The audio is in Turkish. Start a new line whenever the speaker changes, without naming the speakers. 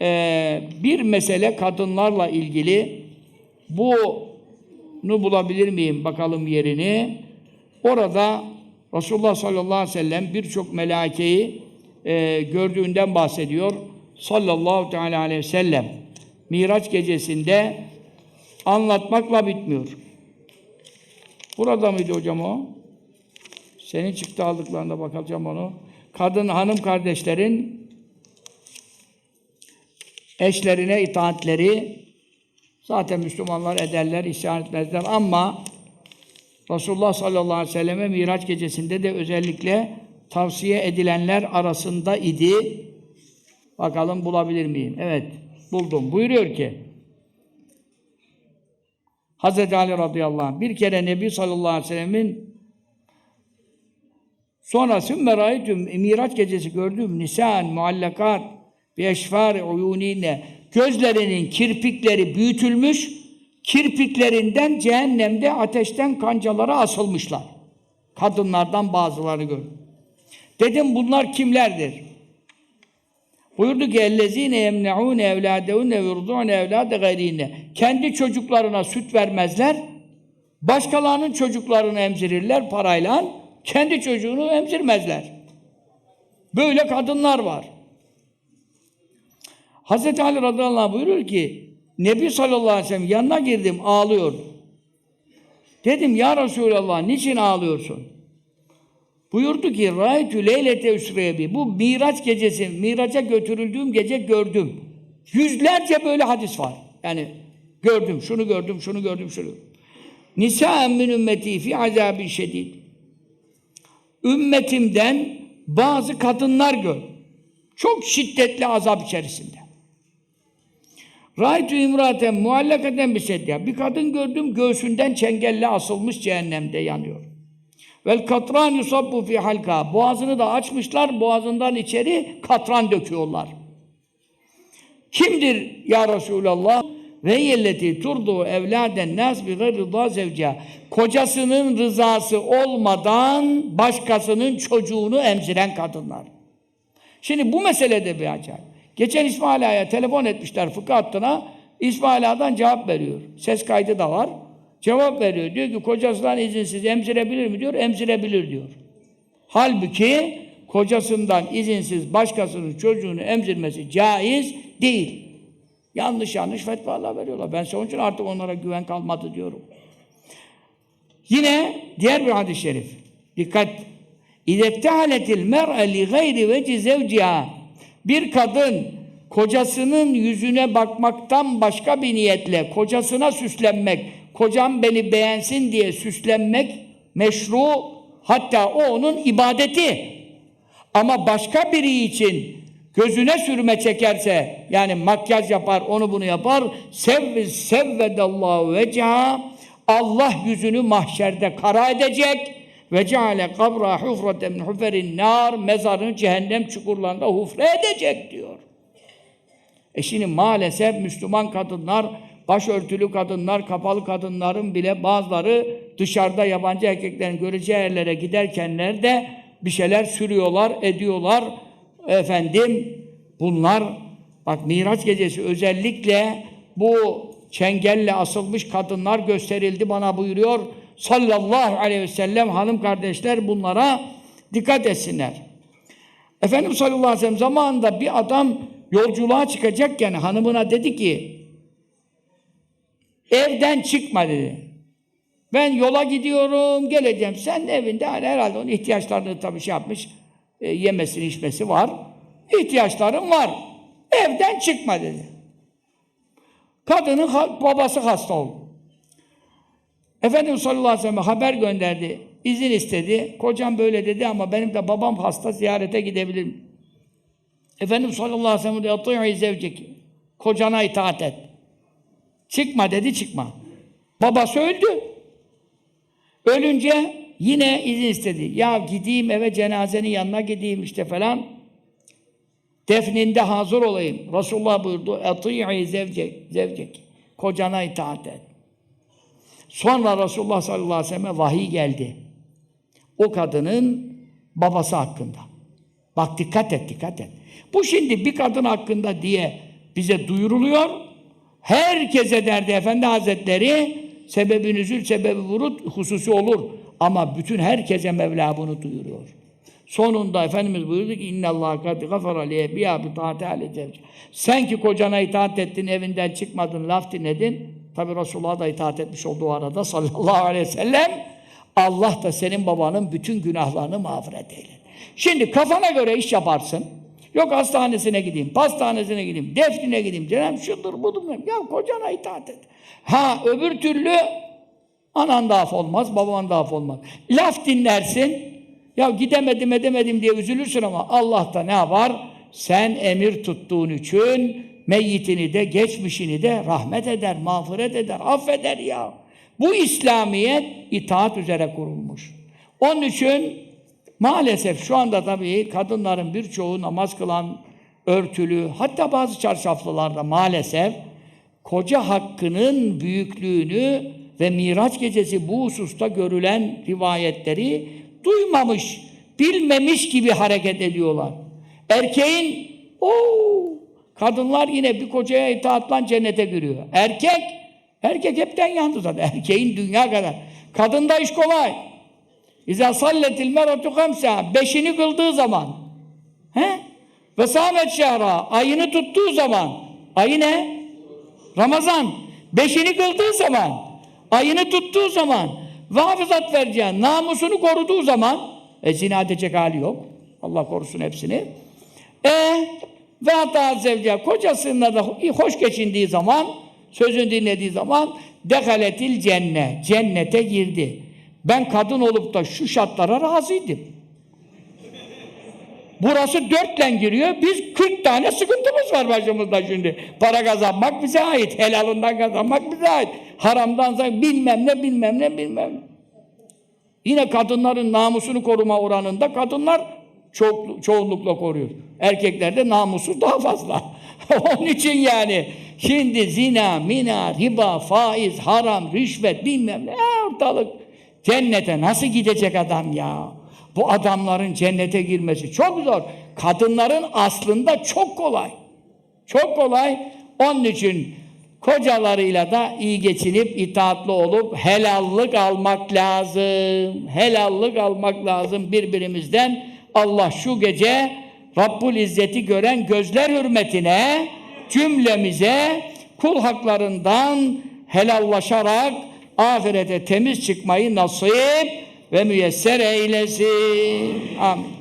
e, bir mesele kadınlarla ilgili bunu bulabilir miyim bakalım yerini. Orada Resulullah sallallahu aleyhi ve sellem birçok melaikeyi e, gördüğünden bahsediyor. Sallallahu teala aleyhi ve sellem. Miraç gecesinde anlatmakla bitmiyor. Burada mıydı hocam o? Senin çıktı aldıklarında bakacağım onu. Kadın hanım kardeşlerin eşlerine itaatleri zaten Müslümanlar ederler, isyan etmezler ama Resulullah sallallahu aleyhi ve selleme Miraç gecesinde de özellikle tavsiye edilenler arasında idi. Bakalım bulabilir miyim? Evet, buldum. Buyuruyor ki Hazreti Ali radıyallahu anh bir kere Nebi sallallahu aleyhi ve sellemin sonra sümme râitüm Miraç gecesi gördüm nisan muallakat bi eşfâri uyûnîne gözlerinin kirpikleri büyütülmüş kirpiklerinden cehennemde ateşten kancalara asılmışlar. Kadınlardan bazılarını gördüm. Dedim bunlar kimlerdir? Buyurdu ki ellezine yemneun evladeun yurdun evlade gayrine. Kendi çocuklarına süt vermezler. Başkalarının çocuklarını emzirirler parayla. Kendi çocuğunu emzirmezler. Böyle kadınlar var. Hazreti Ali radıyallahu anh buyurur ki Nebi sallallahu aleyhi ve sellem yanına girdim ağlıyor. Dedim ya Resulallah niçin ağlıyorsun? Buyurdu ki Râitü leylete üsrebi. Bu Miraç gecesi, Miraç'a götürüldüğüm gece gördüm. Yüzlerce böyle hadis var. Yani gördüm, şunu gördüm, şunu gördüm, şunu. Nisâen min ümmeti fi azâbi şedîd. Ümmetimden bazı kadınlar gör. Çok şiddetli azap içerisinde. Râitü imraten muallakaten bir sedya. Bir kadın gördüm göğsünden çengelle asılmış cehennemde yanıyor. Vel katran yusabbu fi halka. Boğazını da açmışlar, boğazından içeri katran döküyorlar. Kimdir ya Resulallah? Ve yelleti turdu evladen nas bi rıza zevciha. Kocasının rızası olmadan başkasının çocuğunu emziren kadınlar. Şimdi bu meselede bir acayip. Geçen İsmail Ağa'ya telefon etmişler fıkıh hattına. İsmail Ağa'dan cevap veriyor. Ses kaydı da var. Cevap veriyor. Diyor ki kocasından izinsiz emzirebilir mi diyor. Emzirebilir diyor. Halbuki kocasından izinsiz başkasının çocuğunu emzirmesi caiz değil. Yanlış yanlış fetvalar veriyorlar. Ben onun için artık onlara güven kalmadı diyorum. Yine diğer bir hadis-i şerif. Dikkat. İzektehaletil mer'e li gayri veci zevciha. Bir kadın kocasının yüzüne bakmaktan başka bir niyetle kocasına süslenmek, kocam beni beğensin diye süslenmek meşru, hatta o onun ibadeti. Ama başka biri için gözüne sürme çekerse, yani makyaj yapar, onu bunu yapar, sevvi sevvedallahu vecaha, Allah yüzünü mahşerde kara edecek ve ceale kabra hufreten min huferin nar mezarını cehennem çukurlarında hufre edecek diyor. E şimdi maalesef Müslüman kadınlar başörtülü kadınlar, kapalı kadınların bile bazıları dışarıda yabancı erkeklerin göreceği yerlere giderkenler de bir şeyler sürüyorlar, ediyorlar. Efendim bunlar bak Miraç gecesi özellikle bu çengelle asılmış kadınlar gösterildi bana buyuruyor. Sallallahu aleyhi ve sellem hanım kardeşler bunlara dikkat etsinler. Efendimiz sallallahu aleyhi ve sellem zamanında bir adam yolculuğa çıkacakken hanımına dedi ki Evden çıkma dedi. Ben yola gidiyorum, geleceğim. Sen de evinde hani herhalde onun ihtiyaçlarını tabii şey yapmış. E, yemesini, içmesi var. İhtiyaçların var. Evden çıkma dedi. Kadının babası hasta oldu. Efendimiz sallallahu aleyhi ve sellem haber gönderdi. izin istedi. Kocam böyle dedi ama benim de babam hasta ziyarete gidebilirim. Efendimiz sallallahu aleyhi ve sellem de zevceki. Kocana itaat et. Çıkma dedi çıkma. Babası öldü. Ölünce yine izin istedi. Ya gideyim eve cenazenin yanına gideyim işte falan. Defninde hazır olayım. Resulullah buyurdu. Eti'i zevcek, zevcek. Kocana itaat et. Sonra Resulullah sallallahu aleyhi ve sellem vahiy geldi. O kadının babası hakkında. Bak dikkat et, dikkat et. Bu şimdi bir kadın hakkında diye bize duyuruluyor. Herkese derdi Efendi Hazretleri sebebi nüzül, sebebi vurut hususi olur. Ama bütün herkese Mevla bunu duyuruyor. Sonunda Efendimiz buyurdu ki inna Allah kad gafara liye biya bi taati. Sen ki kocana itaat ettin, evinden çıkmadın, laf dinledin. Tabi Resulullah'a da itaat etmiş olduğu arada sallallahu aleyhi ve sellem Allah da senin babanın bütün günahlarını mağfiret eyler. Şimdi kafana göre iş yaparsın. Yok hastanesine gideyim, pastanesine gideyim, defnine gideyim, cenab şudur budur. Ya kocana itaat et. Ha öbür türlü anan da af olmaz, baban da af olmaz. Laf dinlersin, ya gidemedim edemedim diye üzülürsün ama Allah da ne yapar? Sen emir tuttuğun için meyyitini de geçmişini de rahmet eder, mağfiret eder, affeder ya. Bu İslamiyet itaat üzere kurulmuş. Onun için maalesef şu anda tabii kadınların birçoğu namaz kılan, örtülü, hatta bazı çarşaflılarda maalesef koca hakkının büyüklüğünü ve Miraç gecesi bu hususta görülen rivayetleri duymamış, bilmemiş gibi hareket ediyorlar. Erkeğin o kadınlar yine bir kocaya itaatla cennete giriyor. Erkek erkek hepten yandı zaten. Erkeğin dünya kadar. Kadında iş kolay. İza salletil meratu kamsa beşini kıldığı zaman he? Ve sâmet şehra ayını tuttuğu zaman ayı ne? Ramazan. Beşini kıldığı zaman ayını tuttuğu zaman ve hafızat vereceğin namusunu koruduğu zaman e, zina edecek hali yok. Allah korusun hepsini. E ve hatta zevce kocasıyla da hoş geçindiği zaman sözünü dinlediği zaman dekaletil cennet. Cennete girdi. Ben kadın olup da şu şartlara razıydım. Burası dörtle giriyor. Biz 40 tane sıkıntımız var başımızda şimdi. Para kazanmak bize ait. Helalından kazanmak bize ait. Haramdan bilmem ne bilmem ne bilmem ne. Yine kadınların namusunu koruma oranında kadınlar çok, çoğunlukla koruyor. Erkeklerde namusu daha fazla. Onun için yani şimdi zina, mina, riba, faiz, haram, rüşvet bilmem ne e, ortalık cennete nasıl gidecek adam ya? Bu adamların cennete girmesi çok zor. Kadınların aslında çok kolay. Çok kolay. Onun için kocalarıyla da iyi geçinip itaatlı olup helallık almak lazım. Helallık almak lazım birbirimizden. Allah şu gece Rabbul İzzet'i gören gözler hürmetine cümlemize kul haklarından helallaşarak ahirete temiz çıkmayı nasip ve müyesser eylesin. Amin.